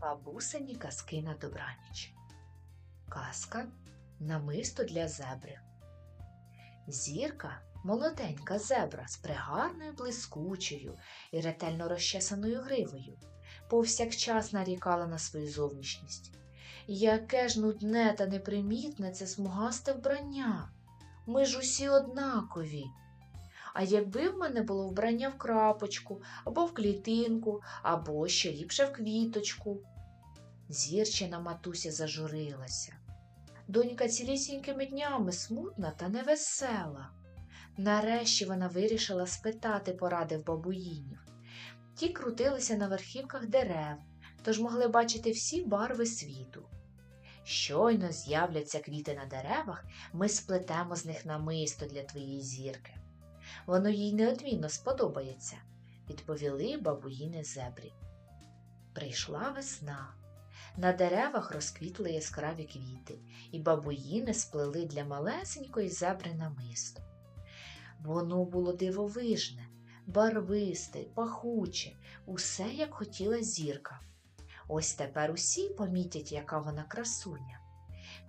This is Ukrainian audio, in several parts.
Бабусині казки на добраніч. Казка намисто для зебри. Зірка молоденька зебра з пригарною блискучою і ретельно розчесаною гривою. Повсякчас нарікала на свою зовнішність. Яке ж нудне та непримітне це смугасте вбрання. Ми ж усі однакові. А якби в мене було вбрання в крапочку, або в клітинку, або ще ліпше в квіточку. Зірчина матуся зажурилася. Донька цілісінькими днями смутна та невесела. Нарешті вона вирішила спитати поради в бабуїнів. Ті крутилися на верхівках дерев, тож могли бачити всі барви світу. Щойно з'являться квіти на деревах, ми сплетемо з них намисто для твоєї зірки. Воно їй неодмінно сподобається, відповіли бабуїни зебрі. Прийшла весна. На деревах розквітли яскраві квіти, і бабуїни сплели для малесенької зебри намисто. Воно було дивовижне, барвисте, пахуче, усе як хотіла зірка. Ось тепер усі помітять, яка вона красуня.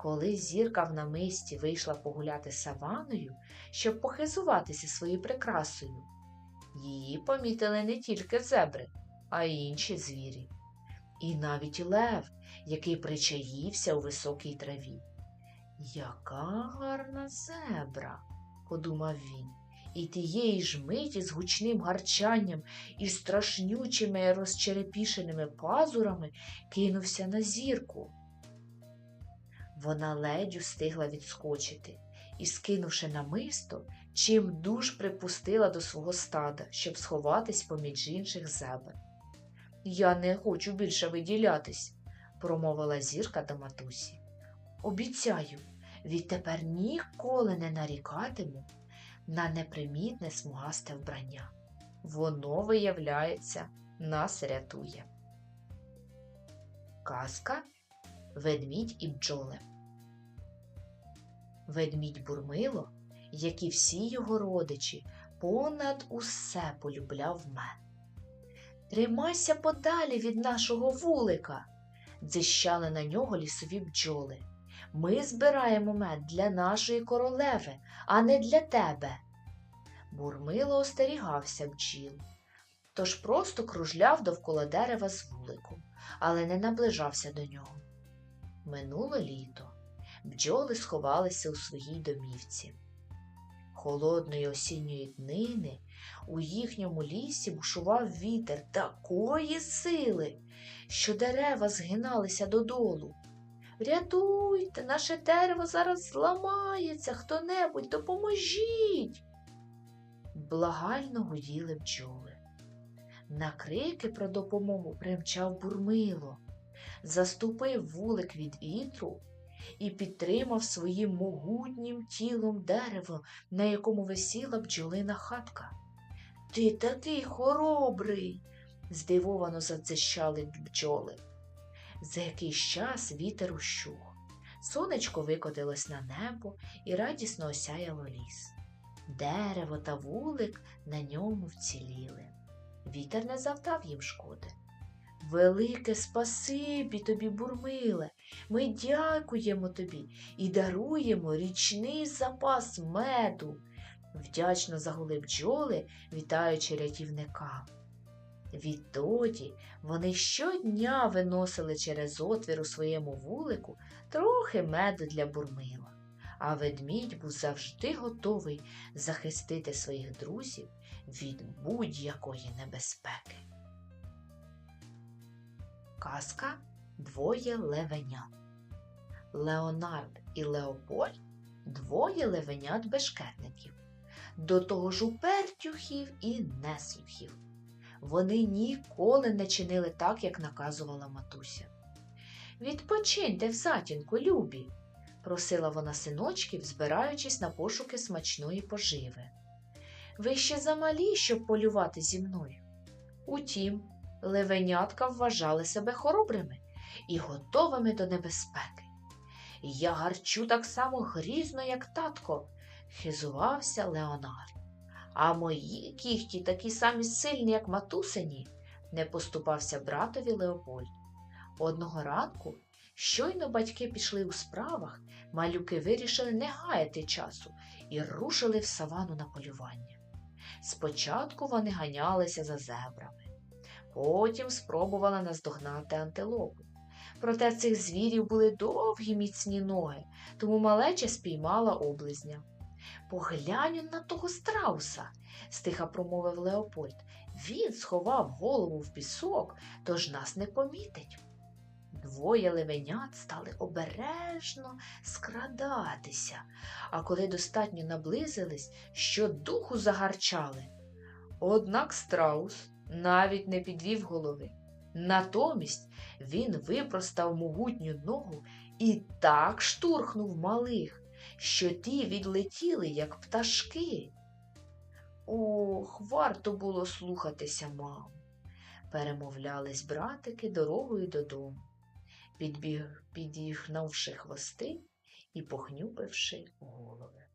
Коли зірка в намисті вийшла погуляти саваною, щоб похизуватися своєю прикрасою, її помітили не тільки зебри, а й інші звірі. І навіть лев, який причаївся у високій траві. Яка гарна зебра, подумав він, і тієї ж миті з гучним гарчанням і страшнючими розчерепішеними пазурами кинувся на зірку. Вона ледь устигла відскочити і, скинувши намисто, чим дуж припустила до свого стада, щоб сховатись поміж інших зебр. Я не хочу більше виділятись, промовила зірка до матусі. Обіцяю, відтепер ніколи не нарікатиму на непримітне смугасте вбрання. Воно, виявляється, нас рятує. Казка Ведмідь і бджоли. Ведмідь Бурмило, як і всі його родичі, понад усе полюбляв мед. Тримайся подалі від нашого вулика, дзищали на нього лісові бджоли. Ми збираємо мед для нашої королеви, а не для тебе. Бурмило остерігався бджіл, тож просто кружляв довкола дерева з вуликом, але не наближався до нього. Минуло літо. Бджоли сховалися у своїй домівці. Холодної осінньої днини у їхньому лісі бушував вітер такої сили, що дерева згиналися додолу. Рятуйте, наше дерево зараз зламається, хто небудь допоможіть. Благально гуділи бджоли. На крики про допомогу примчав бурмило, заступив вулик від вітру і підтримав своїм могутнім тілом дерево, на якому висіла бджолина хатка. Ти такий хоробрий, здивовано задзищали бджоли. За якийсь час вітер ущух. Сонечко викотилось на небо і радісно осяяло ліс. Дерево та вулик на ньому вціліли. Вітер не завдав їм шкоди. Велике спасибі тобі, бурмиле, ми дякуємо тобі і даруємо річний запас меду, вдячно загули бджоли, вітаючи рятівника. Відтоді вони щодня виносили через отвір у своєму вулику трохи меду для бурмила, а ведмідь був завжди готовий захистити своїх друзів від будь-якої небезпеки. Казка Двоє левенят. Леонард і Леопольд двоє левенят бешкетників, до того ж упертюхів і неслухів. Вони ніколи не чинили так, як наказувала матуся. Відпочиньте в затінку, любі, просила вона синочків, збираючись на пошуки смачної поживи. Ви ще замалі, щоб полювати зі мною. Утім, левенятка вважали себе хоробрими і готовими до небезпеки. Я гарчу так само грізно, як татко, хизувався Леонард. А мої кіхті такі самі сильні, як матусині, не поступався братові Леопольд. Одного ранку, щойно батьки пішли у справах, малюки вирішили не гаяти часу і рушили в савану на полювання. Спочатку вони ганялися за зебрами, потім спробували наздогнати антилопу. Проте цих звірів були довгі міцні ноги, тому малеча спіймала облизня. Поглянь на того страуса, стиха промовив Леопольд. Він сховав голову в пісок, тож нас не помітить. Двоє левенят стали обережно скрадатися, а коли достатньо наблизились, що духу загарчали. Однак страус навіть не підвів голови. Натомість він випростав могутню ногу і так штурхнув малих, що ті відлетіли, як пташки. Ох, варто було слухатися маму. Перемовлялись братики дорогою додому, підбіг, підігнавши хвости і похнюпивши голови.